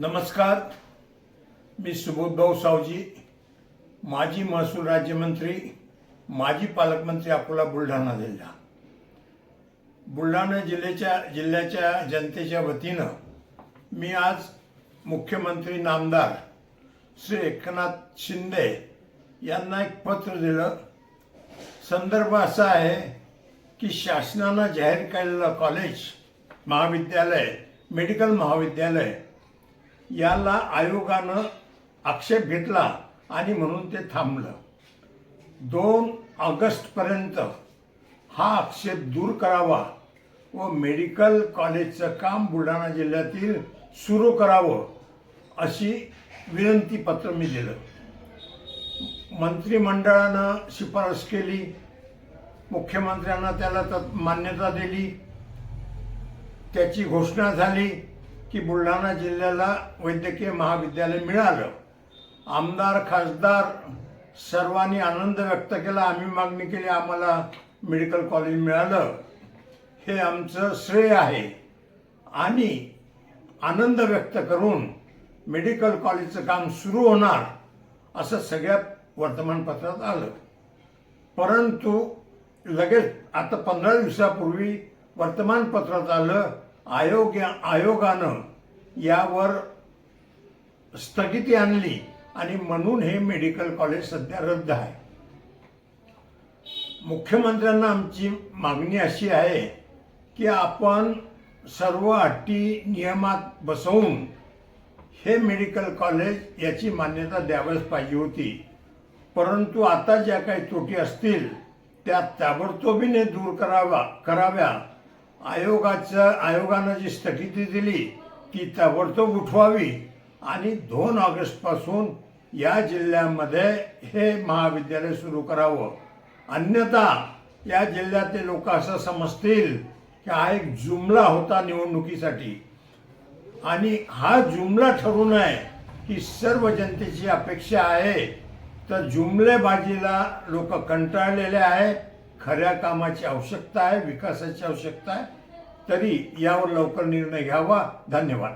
नमस्कार. मी सुबोधभाऊ सावजी माजी महसूल राज्यमंत्री माजी पालकमंत्री अकोला बुलढाणा जिल्हा. बुलढाणा जिल्ह्याच्या जिल्ह्याच्या जनतेच्या वतीनं मी आज मुख्यमंत्री नामदार श्री एकनाथ शिंदे यांना एक पत्र दिलं. संदर्भ असा आहे की शासनानं जाहीर केलेलं कॉलेज महाविद्यालय मेडिकल महाविद्यालय याला आयोगानं आक्षेप घेतला आणि म्हणून ते थांबलं. दोन ऑगस्टपर्यंत हा आक्षेप दूर करावा व मेडिकल कॉलेजचं काम बुलढाणा जिल्ह्यातील सुरू करावं अशी विनंती पत्र मी दिलं. मंत्रिमंडळानं शिफारस केली. मुख्यमंत्र्यांना त्याला तत् मान्यता दिली. त्याची घोषणा झाली. की बुलढाणा जिल्ह्याला वैद्यकीय महाविद्यालय मिळालं. आमदार खासदार सर्वांनी आनंद व्यक्त केला. आम्ही मागणी केली आम्हाला मेडिकल कॉलेज मिळालं. हे आमचं श्रेय आहे. आणि आनंद व्यक्त करून मेडिकल कॉलेजचं काम सुरू होणार असं सगळ्या वर्तमानपत्रात आलं. परंतु लगेच आता पंधरा दिवसापूर्वी वर्तमानपत्रात आलं आयोग आयोगानं यावर स्थगिती आणली आणि म्हणून हे मेडिकल कॉलेज सध्या रद्द आहे. मुख्यमंत्र्यांना आमची मागणी अशी आहे की आपण सर्व अटी नियमात बसवून हे मेडिकल कॉलेज याची मान्यता द्यावच पाहिजे होती. परंतु आता ज्या काही त्रुटी असतील त्या ताबडतोबीने दूर करावा कराव्या आयोगाचं आयोगानं जी स्थगिती दिली ती ताबडतोब उठवावी. आणि दोन ऑगस्टपासून या जिल्ह्यामध्ये हे महाविद्यालय सुरू करावं. अन्यथा या जिल्ह्यातले लोक असं समजतील की हा एक जुमला होता निवडणुकीसाठी. आणि हा जुमला ठरू नये ही सर्व जनतेची अपेक्षा आहे. तर जुमलेबाजीला लोक कंटाळलेले आहेत. खऱ्या कामाची आवश्यकता आहे विकासाची आवश्यकता आहे तरी यावर लवकर निर्णय घ्यावा. धन्यवाद.